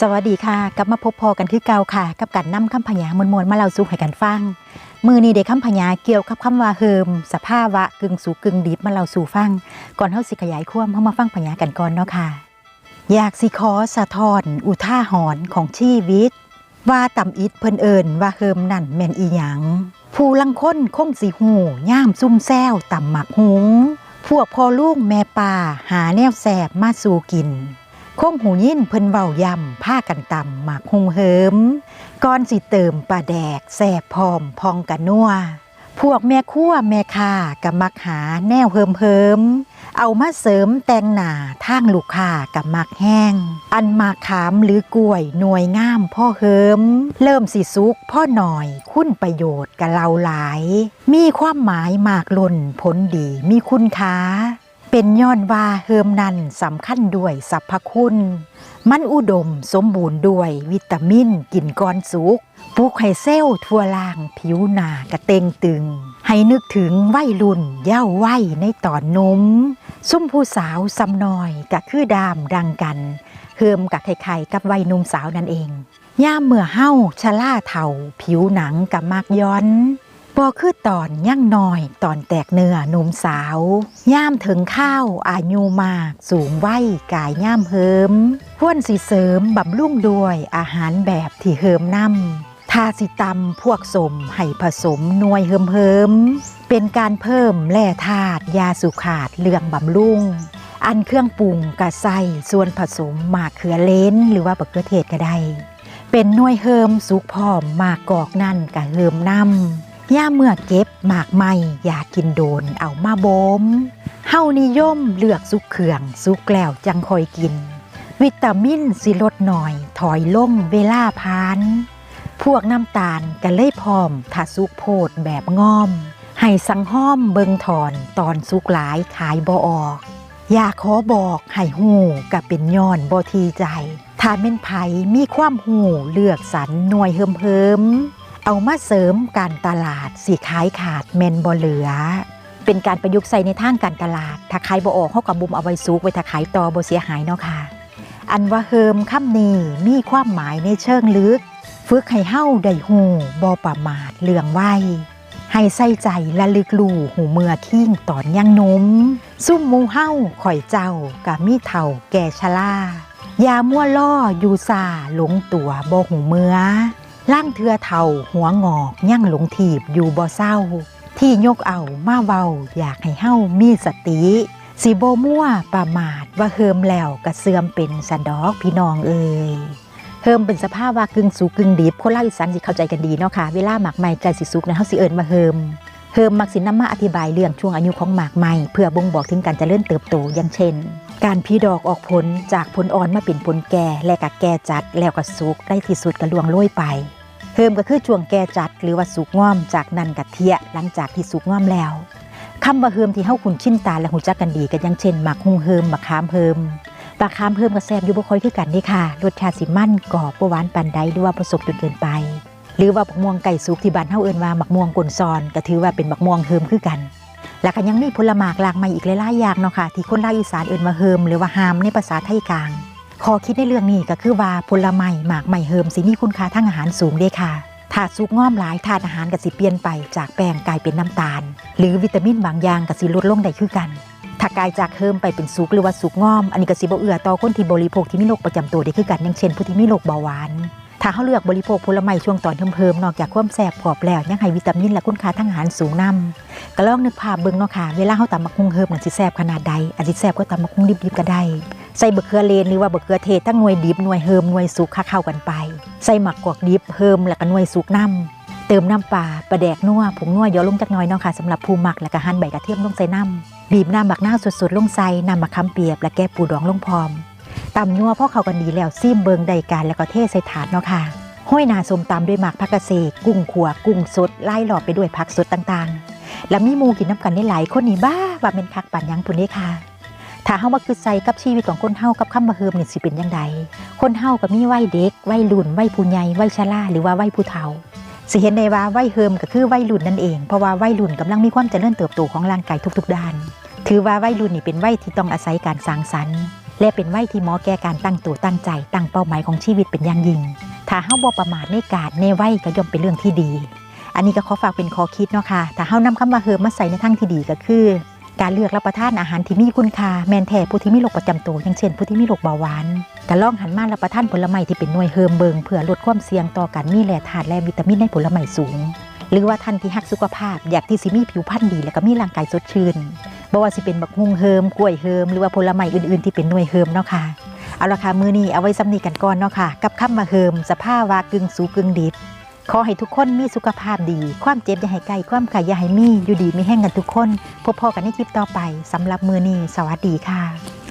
สวัสดีค่ะ กลับมาพบพอกันคือเก่าค่ะ กับการนำคำพยามวลๆมาเล่าสู่ให้กันฟัง มือนี้เด็กคำพยาเกี่ยวกับคำว่าเฮิมสภาวะกึ่งสูกึ่งดิบมาเล่าสู่ฟัง ก่อนเฮาสิขยายความเฮามาฟังพยากันก่อนเนาะค่ะ อยากสิขอสะท้อนอุท่าหรณ์ของชีวิต ว่าต่ำอิดเพิ่นเอิญว่าเฮิมนั่นแม่นอีหยังผู้ลังค้นคงสิหูย่ามซุ่มแซวต่ำหมักหุงพวกพอลูกแม่ป่าหาแนวแสบมาสู่กิน คงหูยินเพิ่นเว้ายำผ้ากันต่ำหมักหุงเหิมก่อนสิเติมปลาแดกแสบพร้อมพองกันนัวพวกแม่ครัวแม่ค้ากับมักหาแนวเฮิมเฮิมเอามาเสริมแตงหนาทางลูกค้ากับมักแห้ง อันมากขามหรือกล้วยหน่วยง่ามพ่อเฮิม เริ่มสิสุกพ่อหน่อยคุณประโยชน์กับเราหลาย มีความหมายมากล้นผลดีมีคุณค่า เป็นย้อนว่าเฮิมนันสำคัญด้วยสรรพคุณ มันอุดมสมบูรณ์ด้วยวิตามินกินก่อนสุกปลูกให้เซลล์ทั่วล่างผิวหนากระเตงตึง ให้นึกถึงวัยรุ่นเย้าวัยในตอนนมซุ่มผู้สาวซำนอยก็คือดามดังกันเฮิมกับไข่กับวัยหนุ่มสาวนั่นเองย่ามเมื่อเฮาชะล่าเท่าผิวหนังกับมากย้อน บ่คือตอนย่างน้อยตอนแตกเนื้อหนุ่มสาว ย่ามถึงข้าวอายุมาก สูงวัยกายย่ามเฮิมพ้วนสิเสริมบำรุงด้วยอาหารแบบที่เฮิมนำทาสิตำพวกสมให้ผสมนวยเฮิมเฮิมเป็นการเพิ่มแร่ธาตุยาสุขาดเรื่องบำรุงอันเครื่องปรุงกะใส่ส่วนผสมหมากเขือเลนหรือว่าบักเขือเทศก็ได้ เป็นน่วยเฮิมสุกพร้อมหมากกอกนั่นกะเฮิมนำ ย่าเมื่อเก็บหมากไม่อยากินโดนเอามาบ่มเฮานิยมเลือกสุกเขืองสุกแล้วจังคอยกิน วิตามินสิลดหน่อย ถอยลงเวลาพาน พวกน้ำตาลก็เลยพร้อมถ้าสุกโพดแบบง่อม ให้สังห้อมเบิงถอนตอนสุกหลายขายบ่ออก อยากขอบอกให้หูกับเป็นย้อนบ่ทีใจถ้าเม่นไผมีความหูเลือกสรรหน่วยเฮิมเฮิม เอามาเสริมการตลาดสีขายขาดแมนบ่เหลือ เป็นการประยุกต์ใส่ในทางการตลาด ถ้าขายบ่ออกเฮากับบุมเอาไว้ซุกไว้ถ้าขายต่อบ่เสียหายเนาะค่ะ อันว่าเฮิมคำนี้มีความหมายในเชิงลึก ฝึกให้เฮาได้หูบ่ประมาทเรื่องไว้ให้ใส่ใจและลึกลู่หูเมื่อคิ้งตอนยังนมซุ่มมูเฮ้าข่อยเจ้ากับมีเท่าแก่ชะลายามั่วล่ออยู่ซาหลงตัวบ่หูเมื่อ ล่างเทือเท่าหัวงอกยั่งหลงถีบอยู่บ่เศร้า ที่ยกเอามาเว้าอยากให้เฮ้ามีสติสิโบมั่วประมาทว่าเฮิมแล้วกระเสื่อมเป็นสันดอกพี่น้องเอ่ยเฮิมเป็นสภาพว่ากึ่งสุกกึ่งดิบคนล่าอีสานสิเข้าใจกันดีเนาะค่ะเวลาหมากไม้ใกล้สิสุกนะเฮาสิเอิ้นว่าเฮิมเฮิมมักสินำมาอธิบายเรื่องช่วงอายุของหมากไม้เพื่อบ่งบอกถึงการเจริญเติบโตอย่างเช่น การพีดอกออกผลจากผลอ่อนมาเป็นผลแก่และก็แก่จัดแล้วก็สุกได้ที่สุดก็ล่วงโรยไป เฮิมก็คือช่วงแก่จัดหรือว่าสุกง่อมจากนั้นก็เทียหลังจากที่สุกง่อมแล้วคำว่าเฮิมที่เฮาคุ้นชินตาและหูจักกันดีก็อย่างเช่นหมักฮุงเฮิมหมักขามเฮิมปลาคามเพิ่มกระแซบอยู่บ่ค่อยคือกันเด้ค่ะรสชาติสิมันกรอบหวานปานใดหรือว่าผสมจนเกินไป หรือว่าบักม่วงไก่สุกที่บ้านเฮาเอิ้นว่าบักม่วงกลนซอนก็ถือว่าเป็นบักม่วงเฮิมคือกันแล้วก็ยังมีผลหมากหลากหลายอีกหลายๆอย่างเนาะค่ะที่คนภาอีสานเอิ้นว่าเฮิมหรือว่าฮามในภาษาไทยกลาง ขอคิดในเรื่องนี้ก็คือว่าผลไม้หมากไม้เฮิมสิมีคุณค่าทางอาหารสูงเด้ค่ะถ้าสุกง่อมหลายธาตุอาหารก็สิเปลี่ยนไปจากแป้งกลายเป็นน้ำตาล หรือวิตามินบางอย่างก็สิลดลงได้คือกันถ้ากลายจากเฮิมไปเป็นสุกหรือว่าสุกง่อม อันนี้ก็สิบ่เอือต่อคนที่บริโภคที่มีโรคประจำตัวได้คือกันอย่างเช่นผู้ที่มีโรคเบาหวานถ้าเขาเลือกบริโภคผลไม้ช่วงตอนเพิ่มๆนอกจากความแสบกรอบแล้วยังให้วิตามินและคุณค่าทางอาหารสูงนำก็ลองนึกภาพเบิ่งเนาะค่ะเวลาเขาตำมักฮุงเฮิมมันสิแสบขนาดใดอาจสิแสบก็ตำมักฮุงดิบๆก็ได้ ใส่บะเขือเลนหรือว่าบะเขือเทศทั้งหน่วยดิบหน่วยเฮิมหน่วยสุกเข้ากันไป ใส่หมักกอกดิบเฮิมแล้วก็หน่วยสุกน้ำเติมน้ำปลาปลาแดกนัวผงนัวย่อลงจักน่อยเนาะค่ะสำหรับผู้หมักแล้วก็หั่นใบกระเทียมลงใส่น้ำบีบน้ำบักหน้าสดๆลงใส่น้ำมะขามเปียบและแก้ปูดองลงพร้อมตำนัวพอเข้ากันดีแล้วซิมเบิงใดการแล้วก็เทใส่ถาดเนาะค่ะห้อยนาสมตำด้วยหมากผักกะเสกกุ้งขัวกุ้งสดไล่หลอดไปด้วยผักสดต่างๆ แล้วมีมูกินน้ำกันได้หลายคนนี่บ้าว่าเป็นคักปันยังปุ่นเด้ค่ะ ถ้าเฮามาคือใส่กับชีวิตของคนเฮากับคำมาเฮิมนี่สิเป็นยังไงคนเฮาก็มีวัยเด็กวัยรุ่นวัยผู้ใหญ่วัยชราหรือว่าวัยผู้เฒ่าสิเห็นได้ว่าวัยเฮิมก็คือวัยรุ่นนั่นเอง เพราะว่าวัยรุ่นกำลังมีความเจริญเติบโตของร่างกายทุก ๆ ด้าน ถือว่าวัยรุ่นนี่เป็นวัยที่ต้องอาศัยการสร้างสรรค์ และเป็นวัยที่เหมาะแก่การตั้งตัวตั้งใจ ตั้งเป้าหมายของชีวิตเป็นอย่างยิ่ง ถ้าเฮาบ่ประมาทในการในวัยก็ย่อมเป็นเรื่องที่ดี อันนี้ก็ขอฝากเป็นข้อคิดเนาะค่ะ ถ้าเฮานำคำว่าเฮิมมาใส่ในทางที่ดีก็คือ การเลือกรับประทานอาหารที่มีคุณค่าแมนแท้ผู้ที่มีโรคประจำตัวอย่างเช่น ผู้ที่มีโรคเบาหวานก็ลองหันมารับประทานผลไม้ที่เป็นหน่วยเฮิมเบิงเพื่อลดความเสี่ยงต่อการมีแร่ธาตุและวิตามินในผลไม้สูง หรือว่าท่านที่รักสุขภาพอยากที่สิมีผิวพรรณดีและก็มีร่างกายสดชื่นบ่ว่าสิเป็นบักฮุงเฮิมกล้วยเฮิมหรือว่าผลไม้อื่นๆ ที่เป็นหน่วยเฮิมเนาะค่ะเอาละค่ะมือนี้เอาไว้ซ้ำนี้กันก่อนเนาะค่ะกับคำมาเฮิมสภาวะกึ่งสูกึ่งดิบ ขอให้ทุกคนมีสุขภาพดี ความเจ็บอย่าให้ใกล้ความขายอย่าให้มี อยู่ดีมีแห้งกันทุกคน พบพอกันในคลิปต่อไปสำหรับมือนี้สวัสดีค่ะ